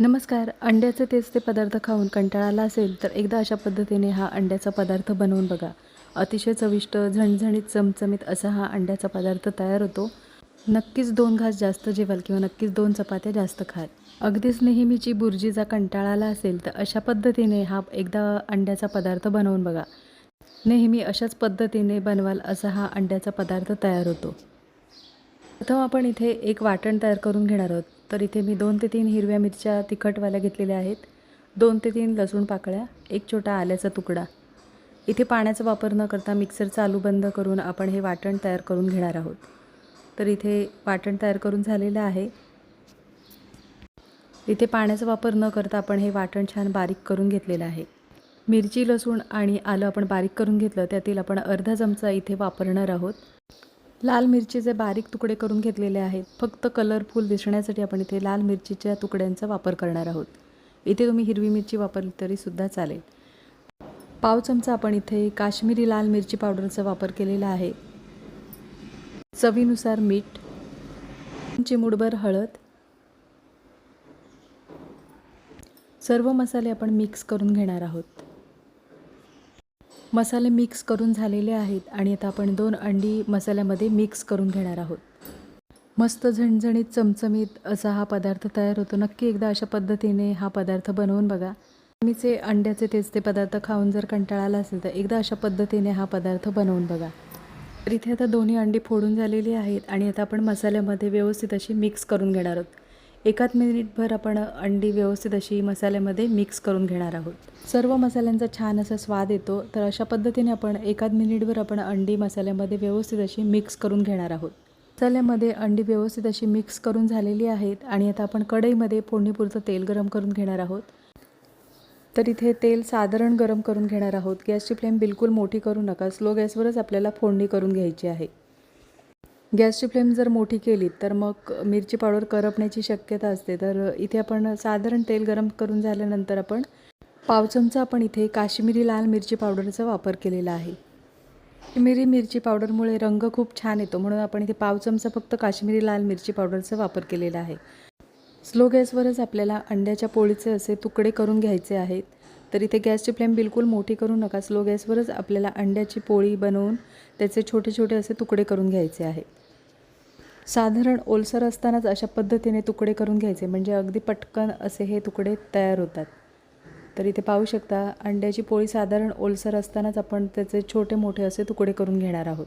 नमस्कार. अंड्याचे तेच ते पदार्थ खाऊन कंटाळा आला असेल तर एकदा अशा पद्धतीने हा अंड्याचा पदार्थ बनवून बघा. अतिशय चविष्ट झणझणीत चमचमीत असा हा अंड्याचा पदार्थ तयार होतो. नक्कीच दोन घास जास्त जेवाल किंवा नक्कीच दोन चपात्या जास्त खाल. अगदीच नेहमीची बुर्जीचा कंटाळा आला असेल तर अशा पद्धतीने हा एकदा अंड्याचा पदार्थ बनवून बघा. नेहमी अशाच पद्धतीने बनवाल असा हा अंड्याचा पदार्थ तयार होतो. प्रथम आपण इथे एक वाटण तयार करून घेणार आहोत. तर इथे मी दोन ते तीन हिरव्या मिरच्या तिखटवाल्या घेतलेल्या आहेत. दोन ते तीन लसूण पाकळ्या एक छोटा आल्याचा तुकडा. इथे पाण्याचा वापर न करता मिक्सर चालू बंद करून आपण हे वाटण तयार करून घेणार आहोत. तर इथे वाटण तयार करून झालेलं आहे. इथे पाण्याचा वापर न करता आपण हे वाटण छान बारीक करून घेतलेलं आहे. मिरची लसूण आणि आलं आपण बारीक करून घेतलं त्यातील आपण अर्धा चमचा इथे वापरणार आहोत. लाल मिरचीचे बारीक तुकडे करून घेतलेले आहेत. फक्त कलरफुल दिसण्यासाठी आपण इथे लाल मिरचीच्या तुकड्यांचा वापर करणार आहोत. इथे तुम्ही हिरवी मिरची वापरली तरीसुद्धा चालेल. पाव चमचा आपण इथे काश्मीरी लाल मिरची पावडरचा वापर केलेला आहे. चवीनुसार मीठ चिमुडभर हळद सर्व मसाले आपण मिक्स करून घेणार आहोत. मसाले मिक्स करून झालेले आहेत आणि आता आपण दोन अंडी मसाल्यामध्ये मिक्स करून घेणार आहोत. मस्त झणझणीत चमचमीत असा हा पदार्थ तयार होतो. नक्की एकदा अशा पद्धतीने हा पदार्थ बनवून बघा. नेहमीचे अंड्याचे तेच ते पदार्थ खाऊन जर कंटाळा आला असेल तर एकदा अशा पद्धतीने हा पदार्थ बनवून बघा. तर इथे आता दोन्ही अंडी फोडून झालेली आहेत आणि आता आपण मसाल्यामध्ये व्यवस्थित अशी मिक्स करून घेणार आहोत. एकाच मिनिटभर आपण अंडी व्यवस्थित अशी मसाल्यामध्ये मिक्स करून घेणार आहोत. सर्व मसाल्यांचा छान असा स्वाद येतो तर अशा पद्धतीने आपण एकाच मिनिटभर आपण अंडी मसाल्यामध्ये व्यवस्थित अशी मिक्स करून घेणार आहोत. मसाल्यामध्ये अंडी व्यवस्थित अशी मिक्स करून झालेली आहेत आणि आता आपण कढईमध्ये फोडणीपुरतं तेल गरम करून घेणार आहोत. तर इथे तेल साधारण गरम करून घेणार आहोत. गॅसची फ्लेम बिलकुल मोठी करू नका. स्लो गॅसवरच आपल्याला फोडणी करून घ्यायची आहे. गॅसची फ्लेम जर मोठी केली तर मग मिरची पावडर करपण्याची शक्यता असते. तर इथे आपण साधारण तेल गरम करून झाल्यानंतर आपण पाव चमचा आपण इथे काश्मीरी लाल मिरची पावडरचा वापर केलेला आहे. काश्मीरी मिरची पावडरमुळे रंग खूप छान येतो म्हणून आपण इथे पाव चमचा फक्त काश्मीरी लाल मिरची पावडरचा वापर केलेला आहे. स्लो गॅसवरच आपल्याला अंड्याच्या पोळीचे असे तुकडे करून घ्यायचे आहेत. तर इथे गॅसची फ्लेम बिलकुल मोठी करू नका. स्लो गॅसवरच आपल्याला अंड्याची पोळी बनवून त्याचे छोटे छोटे असे तुकडे करून घ्यायचे आहे. साधारण ओलसर असतानाच अशा पद्धतीने तुकडे करून घ्यायचे. म्हणजे अगदी पटकन असे हे तुकडे तयार होतात. तर इथे पाहू शकता अंड्याची पोळी साधारण ओलसर असतानाच आपण त्याचे छोटे मोठे असे तुकडे करून घेणार आहोत.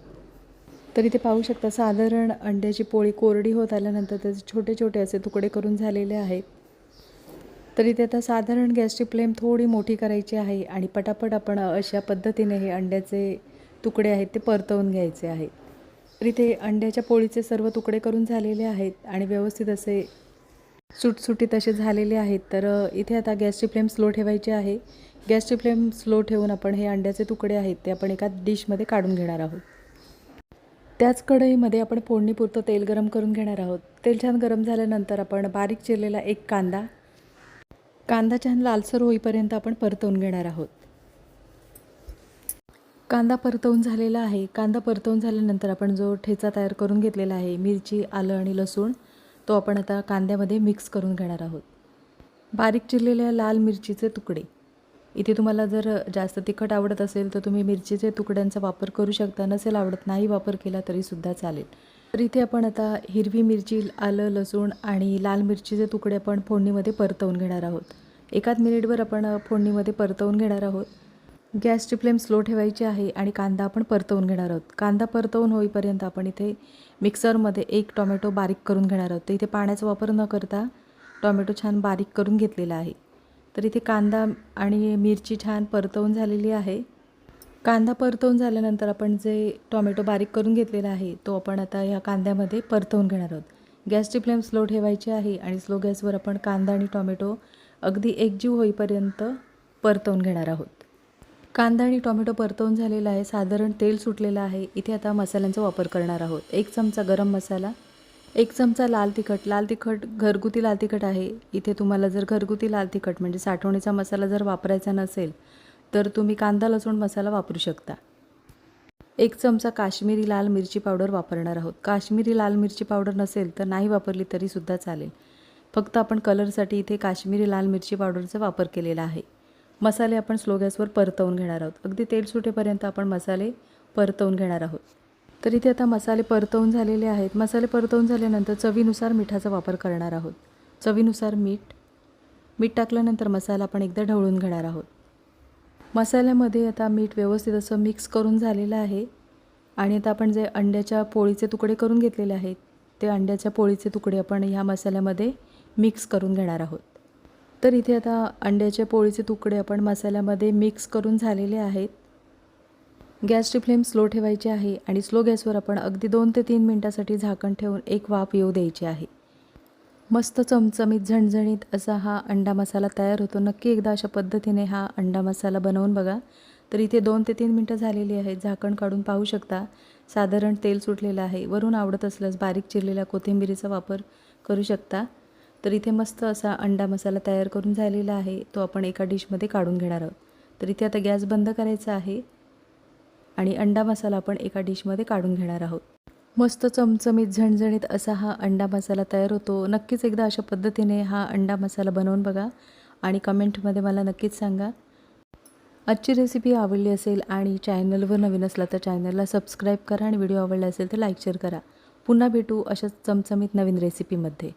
तर इथे पाहू शकता साधारण अंड्याची पोळी कोरडी होत आल्यानंतर त्याचे छोटे छोटे असे तुकडे करून झालेले आहेत. तर इथे आता साधारण गॅसची फ्लेम थोडी मोठी करायची आहे आणि पटापट आपण अशा पद्धतीने हे अंड्याचे तुकडे आहेत ते परतवून घ्यायचे आहेत तर इथे अंड्याच्या पोळीचे सर्व तुकडे करून झालेले आहेत आणि व्यवस्थित असे सुटसुटीत असे झालेले आहेत. तर इथे आता गॅसची फ्लेम स्लो ठेवायची आहे. गॅसची फ्लेम स्लो ठेवून आपण हे अंड्याचे तुकडे आहेत ते आपण एका डिशमध्ये काढून घेणार आहोत. त्याच कढईमध्ये आपण फोडणीपुरतं तेल गरम करून घेणार आहोत. तेल छान गरम झाल्यानंतर आपण बारीक चिरलेला एक कांदा कांदा छान लालसर होईपर्यंत आपण परतवून घेणार आहोत. कांदा परतवून झालेला आहे. कांदा परतवून झाल्यानंतर आपण जो ठेचा तयार करून घेतलेला आहे मिरची आलं आणि लसूण तो आपण आता कांद्यामध्ये मिक्स करून घेणार आहोत. बारीक चिरलेल्या लाल मिरचीचे तुकडे. इथे तुम्हाला जर जास्त तिखट आवडत असेल तर तुम्ही मिरचीचे तुकड्यांचा वापर करू शकता. नसेल आवडत नाही वापर केला तरीसुद्धा चालेल. तर इथे आपण आता हिरवी मिरची आलं लसूण आणि लाल मिरचीचे तुकडे आपण फोडणीमध्ये परतवून घेणार आहोत. एकाच मिनिटभर आपण फोडणीमध्ये परतवून घेणार आहोत. गॅसची फ्लेम स्लो ठेवायची आहे आणि कांदा आपण परतवून घेणार आहोत. कांदा परतवून होईपर्यंत आपण इथे मिक्सरमध्ये एक टॉमॅटो बारीक करून घेणार आहोत. तर इथे पाण्याचा वापर न करता टॉमॅटो छान बारीक करून घेतलेला आहे. तर इथे कांदा आणि मिरची छान परतवून झालेली आहे. कांदा परतवून झाल्यानंतर आपण जे टॉमॅटो बारीक करून घेतलेला आहे तो आपण आता ह्या कांद्यामध्ये परतवून घेणार आहोत. गॅसची फ्लेम स्लो ठेवायची आहे आणि स्लो गॅसवर आपण कांदा आणि टॉमॅटो अगदी एकजीव होईपर्यंत परतवून घेणार आहोत. कांदा आणि टोमॅटो परतवून झालेला आहे साधारण तेल सुटलेलं आहे. इथे आता मसाल्यांचा वापर करणार आहोत. एक चमचा गरम मसाला एक चमचा लाल तिखट. लाल तिखट घरगुती लाल तिखट आहे. इथे तुम्हाला जर घरगुती लाल तिखट म्हणजे साठवणीचा मसाला जर वापरायचा नसेल तर तुम्ही कांदा लसूण मसाला वापरू शकता. एक चमचा काश्मीरी लाल मिरची पावडर वापरणार आहोत. काश्मीरी लाल मिरची पावडर नसेल तर नाही वापरली तरीसुद्धा चालेल. फक्त आपण कलरसाठी इथे काश्मीरी लाल मिरची पावडरचा वापर केलेला आहे. मसाले आपण स्लो गॅसवर परतवून घेणार आहोत. अगदी तेल सुटेपर्यंत आपण मसाले परतवून घेणार आहोत. तर इथे आता मसाले परतवून झालेले आहेत. मसाले परतवून झाल्यानंतर चवीनुसार मिठाचा वापर करणार आहोत. चवीनुसार मीठ मीठ टाकल्यानंतर मसाला आपण एकदा ढवळून घेणार आहोत. मसाल्यामध्ये आता मीठ व्यवस्थित असं मिक्स करून झालेलं आहे. आणि आता आपण जे अंड्याच्या पोळीचे तुकडे करून घेतलेले आहेत ते अंड्याच्या पोळीचे तुकडे आपण ह्या मसाल्यामध्ये मिक्स करून घेणार आहोत. तर इथे आता अंड्याच्या पोळीचे तुकडे आपण मसाल्यामध्ये मिक्स करून झालेले आहेत. गॅसची फ्लेम स्लो ठेवायची आहे आणि स्लो गॅसवर आपण अगदी दोन ते तीन मिनटासाठी झाकण ठेवून एक वाफ येऊ द्यायची आहे. मस्त चमचमीत झणझणीत असा हा अंडा मसाला तयार होतो. नक्की एकदा अशा पद्धतीने हा अंडा मसाला बनवून बघा. तर इथे दोन ते तीन मिनटं झालेली आहेत. झाकण काढून पाहू शकता. साधारण तेल सुटलेलं आहे. वरून आवडत असल्यास बारीक चिरलेल्या कोथिंबिरीचा वापर करू शकता. तर इथे मस्त असा अंडा मसाला तयार करून झालेला आहे. तो आपण एका डिशमध्ये काढून घेणार आहोत. तर इथे आता गॅस बंद करायचा आहे. आणि अंडा मसाला आपण एका डिशमध्ये काढून घेणार आहोत. मस्त चमचमीत झणझणीत असा हा अंडा मसाला तयार होतो. नक्कीच एकदा अशा पद्धतीने हा अंडा मसाला बनवून बघा आणि कमेंटमध्ये मला नक्कीच सांगा. आजची रेसिपी आवडली असेल आणि चॅनलवर नवीन असला तर चॅनलला सबस्क्राईब करा आणि व्हिडिओ आवडला असेल तर लाईक शेअर करा. पुन्हा भेटू अशाच चमचमीत नवीन रेसिपीमध्ये